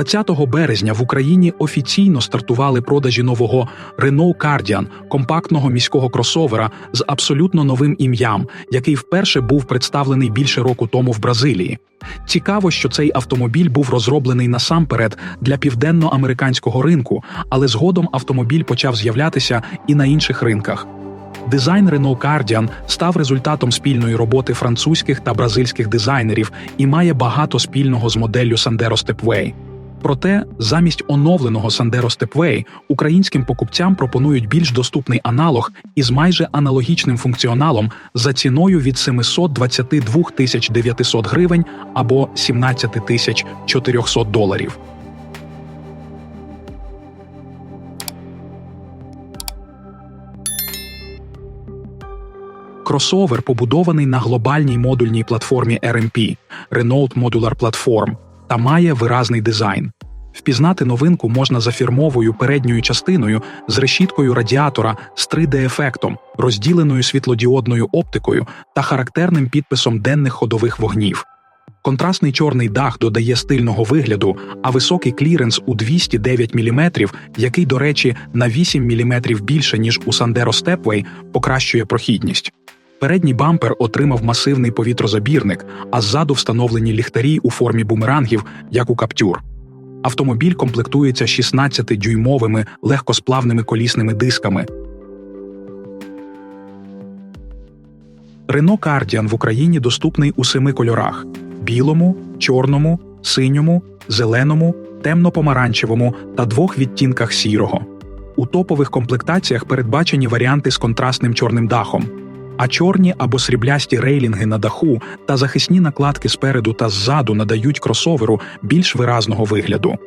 20 березня в Україні офіційно стартували продажі нового Renault Guardian – компактного міського кросовера з абсолютно новим ім'ям, який вперше був представлений більше року тому в Бразилії. Цікаво, що цей автомобіль був розроблений насамперед для південноамериканського ринку, але згодом автомобіль почав з'являтися і на інших ринках. Дизайн Renault Guardian став результатом спільної роботи французьких та бразильських дизайнерів і має багато спільного з моделлю Sandero Stepway. Проте, замість оновленого Sandero Stepway українським покупцям пропонують більш доступний аналог із майже аналогічним функціоналом за ціною від 722 тисяч 900 гривень або 17 тисяч 400 доларів. Кросовер побудований на глобальній модульній платформі RMP Renault Modular Platform та має виразний дизайн. Впізнати новинку можна за фірмовою передньою частиною з решіткою радіатора з 3D-ефектом, розділеною світлодіодною оптикою та характерним підписом денних ходових вогнів. Контрастний чорний дах додає стильного вигляду, а високий кліренс у 209 мм, який, до речі, на 8 мм більше ніж у Sandero Stepway, покращує прохідність. Передній бампер отримав масивний повітрозабірник, а ззаду встановлені ліхтарі у формі бумерангів, як у каптюр. Автомобіль комплектується 16-дюймовими легкосплавними колісними дисками. Renault Guardian в Україні доступний у семи кольорах: білому, чорному, синьому, зеленому, темно-помаранчевому та двох відтінках сірого. У топових комплектаціях передбачені варіанти з контрастним чорним дахом, а чорні або сріблясті рейлінги на даху та захисні накладки спереду та ззаду надають кросоверу більш виразного вигляду.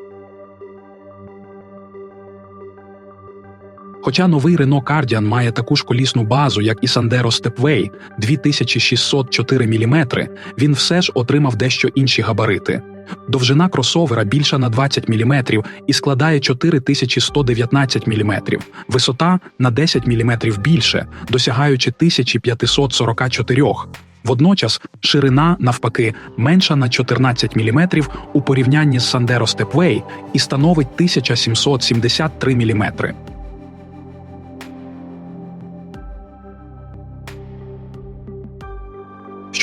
Хоча новий Renault Guardian має таку ж колісну базу, як і Sandero Stepway 2604 мм, він все ж отримав дещо інші габарити. Довжина кросовера більша на 20 мм і складає 4119 мм, висота на 10 мм більше, досягаючи 1544 Водночас ширина, навпаки, менша на 14 мм у порівнянні з Sandero Stepway і становить 1773 мм.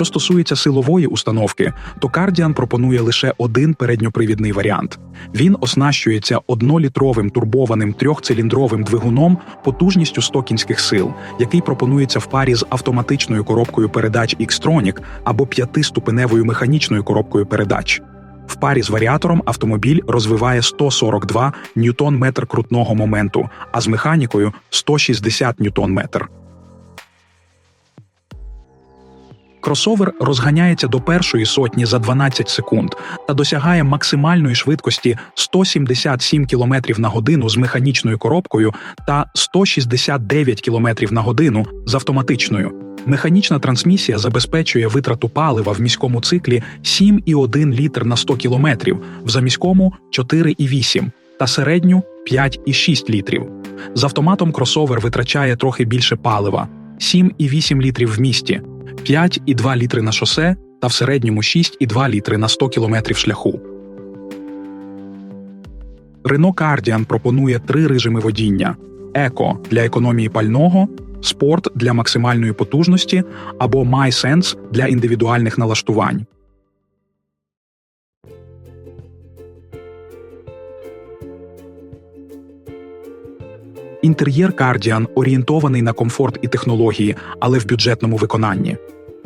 Що стосується силової установки, то Cardian пропонує лише один передньопривідний варіант. Він оснащується однолітровим турбованим трьохциліндровим двигуном потужністю 100 кінських сил, який пропонується в парі з автоматичною коробкою передач Xtronic або п'ятиступеневою механічною коробкою передач. В парі з варіатором автомобіль розвиває 142 ньютон-метр крутного моменту, а з механікою 160 ньютон-метр. Кросовер розганяється до першої сотні за 12 секунд та досягає максимальної швидкості 177 км на годину з механічною коробкою та 169 км на годину з автоматичною. Механічна трансмісія забезпечує витрату палива в міському циклі 7,1 літр на 100 км, в заміському 4,8 та середню 5,6 літрів. З автоматом кросовер витрачає трохи більше палива 7,8 літрів в місті. 5,2 літри на шосе та в середньому 6,2 літри на 100 кілометрів шляху. Renault Guardian пропонує три режими водіння: еко для економії пального, спорт для максимальної потужності або MySense для індивідуальних налаштувань. Інтер'єр Guardian орієнтований на комфорт і технології, але в бюджетному виконанні.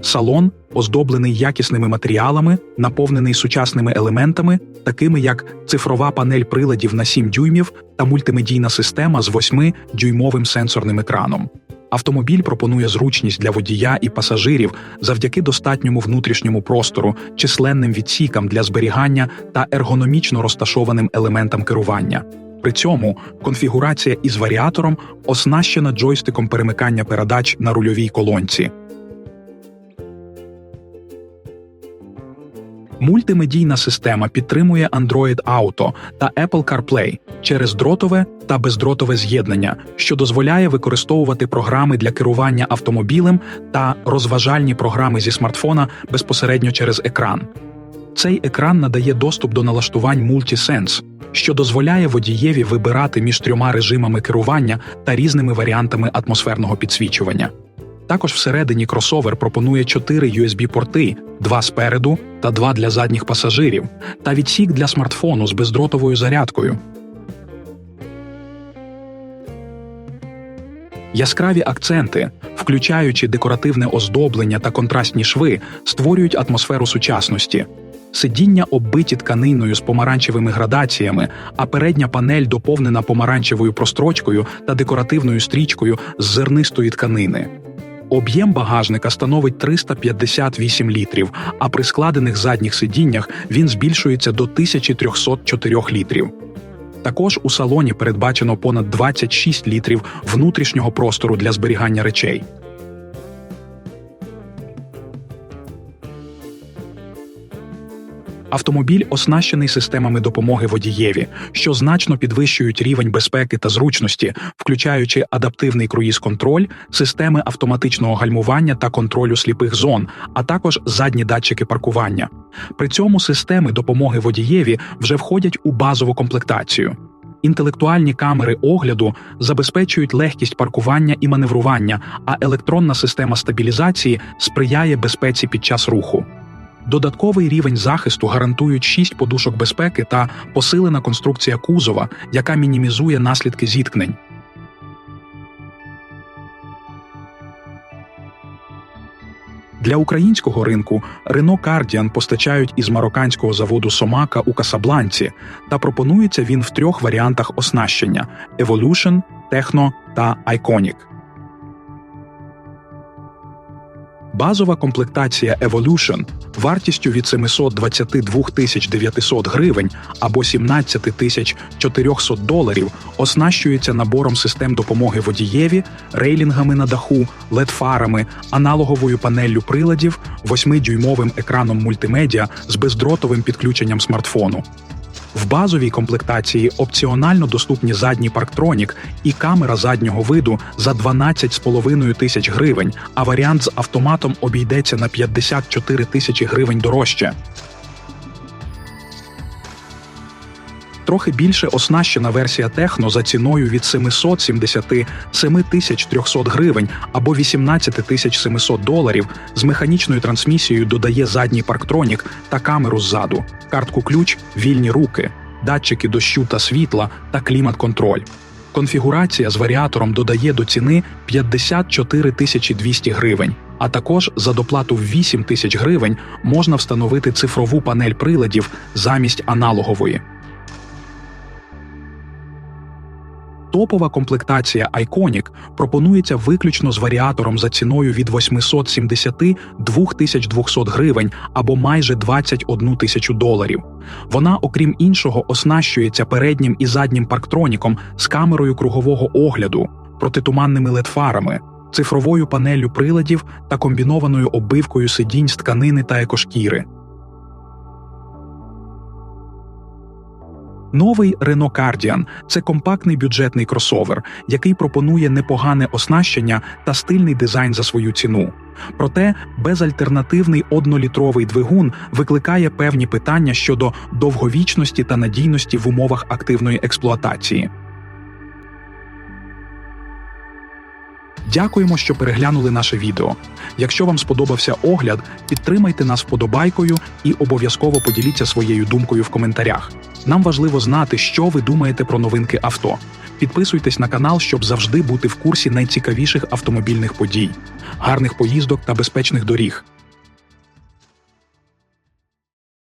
Салон оздоблений якісними матеріалами, наповнений сучасними елементами, такими як цифрова панель приладів на 7 дюймів та мультимедійна система з 8-дюймовим сенсорним екраном. Автомобіль пропонує зручність для водія і пасажирів завдяки достатньому внутрішньому простору, численним відсікам для зберігання та ергономічно розташованим елементам керування. При цьому конфігурація із варіатором оснащена джойстиком перемикання передач на рульовій колонці. Мультимедійна система підтримує Android Auto та Apple CarPlay через дротове та бездротове з'єднання, що дозволяє використовувати програми для керування автомобілем та розважальні програми зі смартфона безпосередньо через екран. Цей екран надає доступ до налаштувань Multisense, що дозволяє водієві вибирати між трьома режимами керування та різними варіантами атмосферного підсвічування. Також всередині кросовер пропонує 4 USB-порти, два спереду та два для задніх пасажирів, та відсік для смартфону з бездротовою зарядкою. Яскраві акценти, включаючи декоративне оздоблення та контрастні шви, створюють атмосферу сучасності. Сидіння оббиті тканиною з помаранчевими градаціями, а передня панель доповнена помаранчевою прострочкою та декоративною стрічкою з зернистої тканини. Об'єм багажника становить 358 літрів, а при складених задніх сидіннях він збільшується до 1304 літрів. Також у салоні передбачено понад 26 літрів внутрішнього простору для зберігання речей. Автомобіль оснащений системами допомоги водієві, що значно підвищують рівень безпеки та зручності, включаючи адаптивний круїз-контроль, системи автоматичного гальмування та контролю сліпих зон, а також задні датчики паркування. При цьому системи допомоги водієві вже входять у базову комплектацію. Інтелектуальні камери огляду забезпечують легкість паркування і маневрування, а електронна система стабілізації сприяє безпеці під час руху. Додатковий рівень захисту гарантують 6 подушок безпеки та посилена конструкція кузова, яка мінімізує наслідки зіткнень. Для українського ринку Renault Guardian постачають із марокканського заводу Сомака у Касабланці та пропонується він в трьох варіантах оснащення: Evolution, Techno та Iconic. Базова комплектація Evolution вартістю від 722 тисяч 900 гривень або 17 тисяч 400 доларів оснащується набором систем допомоги водієві, рейлінгами на даху, LED-фарами, аналоговою панеллю приладів, 8-дюймовим екраном мультимедіа з бездротовим підключенням смартфону. В базовій комплектації опціонально доступні задній парктронік і камера заднього виду за 12,5 тисяч гривень, а варіант з автоматом обійдеться на 54 тисячі гривень дорожче. Трохи більше оснащена версія Техно за ціною від 777 тисяч 300 гривень або 18 тисяч 700 доларів з механічною трансмісією додає задній парктронік та камеру ззаду, картку ключ, вільні руки, датчики дощу та світла та клімат-контроль. Конфігурація з варіатором додає до ціни 54 тисячі 200 гривень. А також за доплату в 8 тисяч гривень можна встановити цифрову панель приладів замість аналогової. Топова комплектація Iconic пропонується виключно з варіатором за ціною від 872 200 гривень або майже 21 тисячу доларів. Вона, окрім іншого, оснащується переднім і заднім парктроніком з камерою кругового огляду, протитуманними ледфарами, цифровою панеллю приладів та комбінованою оббивкою сидінь з тканини та екошкіри. Новий Renault Guardian – це компактний бюджетний кросовер, який пропонує непогане оснащення та стильний дизайн за свою ціну. Проте безальтернативний однолітровий двигун викликає певні питання щодо довговічності та надійності в умовах активної експлуатації. Дякуємо, що переглянули наше відео. Якщо вам сподобався огляд, підтримайте нас вподобайкою і обов'язково поділіться своєю думкою в коментарях. Нам важливо знати, що ви думаєте про новинки авто. Підписуйтесь на канал, щоб завжди бути в курсі найцікавіших автомобільних подій, гарних поїздок та безпечних доріг.